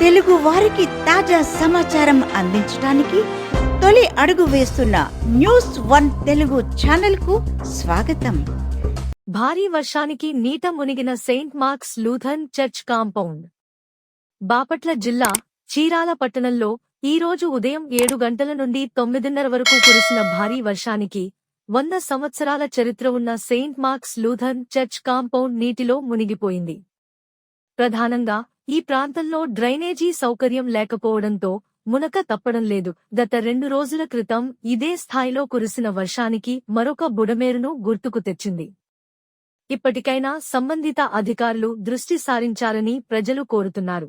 తెలుగు వారికి తాజా సమాచారం అందించడానికి తొలి అడుగు వేస్తున్న న్యూస్ వన్ తెలుగు ఛానల్కు స్వాగతం. భారీ వర్షానికి నీట మునిగిన Saint Mark's Lutheran church compound. Bapatla జిల్లా చీరాల పట్టణంలో ఈ రోజు ఉదయం ఏడు గంటల నుండి తొమ్మిదిన్నర వరకు కురిసిన భారీ వర్షానికి వంద సంవత్సరాల చరిత్ర ఉన్న Saint Mark's Lutheran church compound నీటిలో మునిగిపోయింది. ప్రధానంగా ఈ ప్రాంతంలో డ్రైనేజీ సౌకర్యం లేకపోవడంతో మునక తప్పడం లేదు. గత రెండు రోజుల క్రితం ఇదే స్థాయిలో కురిసిన వర్షానికి మరొక బుడమేరును గుర్తుకు తెచ్చింది. ఇప్పటికైనా సంబంధిత అధికారులు దృష్టి సారించాలని ప్రజలు కోరుతున్నారు.